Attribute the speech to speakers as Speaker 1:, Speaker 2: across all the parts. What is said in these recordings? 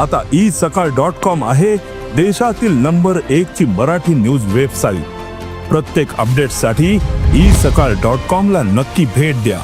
Speaker 1: आता ई सकाळ dot com आहे देशातील नंबर एक ची मराठी न्यूज वेबसाईट. प्रत्येक अपडेटसाठी ई सकाळ डॉट कॉम ला नक्की भेट द्या.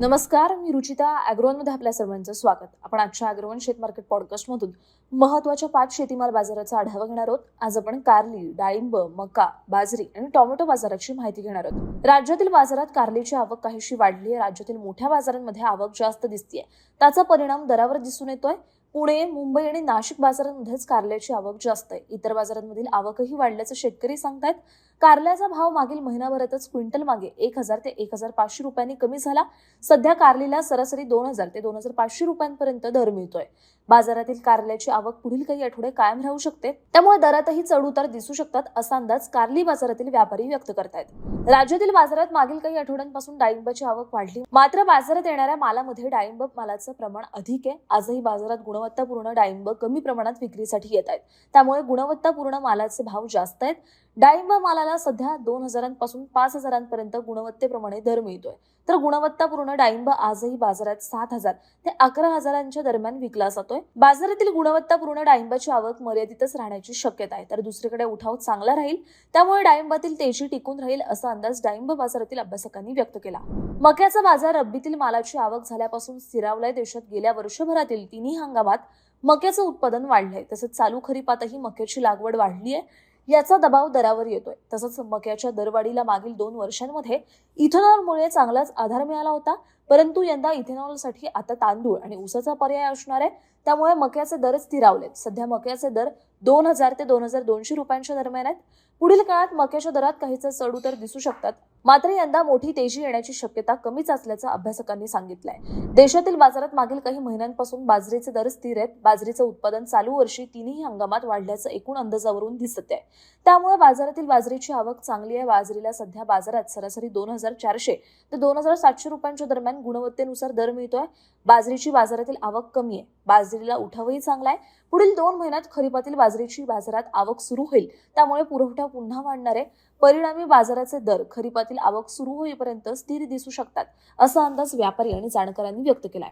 Speaker 2: नमस्कार मी रुचिता मध्ये आपल्या सर्वांचं स्वागत. आपण आजच्या ॲग्रोवन शेत मार्केट पॉडकास्टमधून महत्त्वाच्या पाच शेतीमाल बाजाराचा आढावा घेणार आहोत. आज आपण कारली डाळिंब मका बाजरी आणि टोमॅटो बाजाराची माहिती घेणार आहोत. राज्यातील बाजारात कारलीची आवक काहीशी वाढली आहे. राज्यातील मोठ्या बाजारांमध्ये आवक जास्त दिसतीये. त्याचा परिणाम दरावर दिसून येतोय. पुणे मुंबई आणि नाशिक बाजारांमध्येच कारल्याची आवक जास्त आहे. इतर बाजारांमधील आवकही वाढल्याचं शेतकरी सांगतायत. कारल्याचा भाव मागील महिनाभरातच क्विंटल मागे एक हजार ते एक हजार पाचशे रुपयांनी कमी झाला. सध्या कारलीला सरासरी दोन हजार ते दोन हजार पाचशे रुपयांपर्यंत दर मिळतोय. बाजारातील कारल्याची आवक पुढील काही आठवडे कायम राहू शकते. त्यामुळे दरातही चढउतार दिसू शकतात असा अंदाज कारली बाजारातील व्यापारी व्यक्त करतायत. राज्यातील बाजारात मागील काही आठवड्यांपासून डाळिंबाची आवक वाढली. मात्र बाजारात येणाऱ्या मालामध्ये डाळिंब मालाचं प्रमाण अधिक आहे. आजही बाजारात गुणवत्तापूर्ण डाळिंब कमी प्रमाणात विक्रीसाठी येत आहेत. त्यामुळे गुणवत्तापूर्ण मालाचे भाव जास्त आहेत. डाळिंब मालाला सध्या दोन हजारांपासून पाच हजारांपर्यंत गुणवत्तेप्रमाणे दर मिळतोय. तर गुणवत्तापूर्ण डाळिंब आजही बाजारात सात हजार ते अकरा हजारांच्या दरम्यान विकला जातोय. बाजारातील गुणवत्तापूर्ण डाळिंबाची आवक मर्यादितच राहण्याची शक्यता आहे. तर दुसरीकडे उठाव चांगला राहील त्यामुळे डाळिंबातील तेजी टिकून राहील असा अंदाज डाळिंब बाजारातील अभ्यासकांनी व्यक्त केला. मक्याचा बाजार रब्बीतील मालाची आवक झाल्यापासून स्थिरावलाय देशात गेल्या वर्षभरातील तिन्ही हंगामात मक्याचं उत्पादन वाढलंय. तसंच चालू खरीपातही मक्याची लागवड वाढली आहे याचा दबाव दरावर येतोय. तसंच मक्याच्या दरवाढीला मागील दोन वर्षांमध्ये इथेनॉलमुळे चांगलाच आधार मिळाला होता. परंतु यंदा इथेनॉलसाठी आता तांदूळ आणि ऊसाचा पर्याय असणार आहे. त्यामुळे मक्याचे दर स्थिरावलेत. सध्या मक्याचे दर दोन हजार ते दोन हजार दोनशे रुपयांच्या दरम्यान आहेत. पुढील काळात मक्याच्या दरात काहीच चढ उतर दिसू शकतात. मात्र यंदा मोठी तेजी येण्याची शक्यता कमीच असल्याचं अभ्यासकांनी सांगितलंय. देशातील बाजारात मागील काही महिन्यांपासून बाजरीचे दर स्थिर आहेत. बाजरीचं उत्पादन चालू वर्षी तिन्ही हंगामात वाढल्याचं एकूण अंदाजावरून दिसत आहे. त्यामुळे बाजारातील बाजरीची आवक चांगली आहे. बाजरीला सध्या बाजारात सरासरी दोन हजार चारशे ते दोन हजार सातशे रुपयांच्या दरम्यान गुणवत्तेनुसार दर मिळतोय. बाजरीची बाजारातील आवक कमी आहे. बाजरीला उठावही चांगला आहे. पुढील दोन महिन्यात खरीपातील बाजरीची बाजारात आवक सुरू होईल. त्यामुळे पुरवठा पुन्हा वाढणार आहे. परिणामी बाजाराचे दर खरीपातील आवक सुरू होईपर्यंत स्थिर दिसू शकतात असा अंदाज व्यापारी आणि जाणकारांनी व्यक्त केलाय.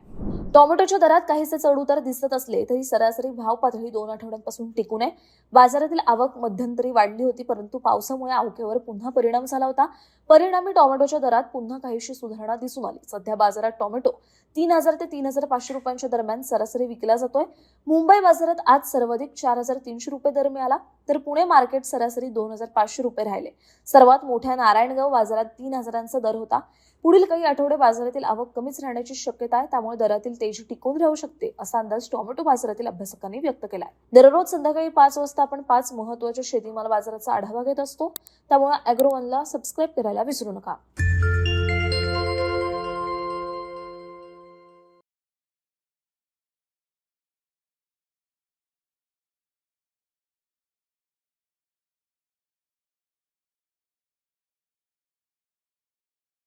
Speaker 2: टोमॅटोच्या दरात काहीसे चढउतार दिसत असले तरी सरासरी भाव पातळी दोन आठवड्यांपासून टिकून आहे. बाजारातील आवक मध्यंतरी वाढली होती परंतु पावसामुळे आवकेवर पुन्हा परिणाम झाला होता. परिणामी टोमॅटोच्या दरात पुन्हा काहीशी सुधारणा दिसून आली. सध्या बाजारात टोमॅटो तीन हजार ते तीन हजार पाचशे रुपयांच्या दरम्यान सरासरी विकला जातोय. मुंबई बाजारात आज सर्वाधिक चार हजार तीनशे रुपये दर मिळाला तर पुणे मार्केट सरासरी दोन हजार पाचशे रुपये राहिले. सर्वात मोठ्या नारायणगाव बाजारात तीन हजारांचा दर होता. पुढील काही आठवडे बाजारातील आवक कमीच राहण्याची शक्यता आहे त्यामुळे दरातील तेजी टिकून राहू शकते असा अंदाज टोमॅटो बाजारातील अभ्यासकांनी व्यक्त केलाय. दररोज संध्याकाळी पाच वाजता आपण पाच महत्त्वाच्या शेतीमाल बाजाराचा आढावा घेत असतो त्यामुळे अॅग्रोवनला सबस्क्राईब करायला विसरू नका.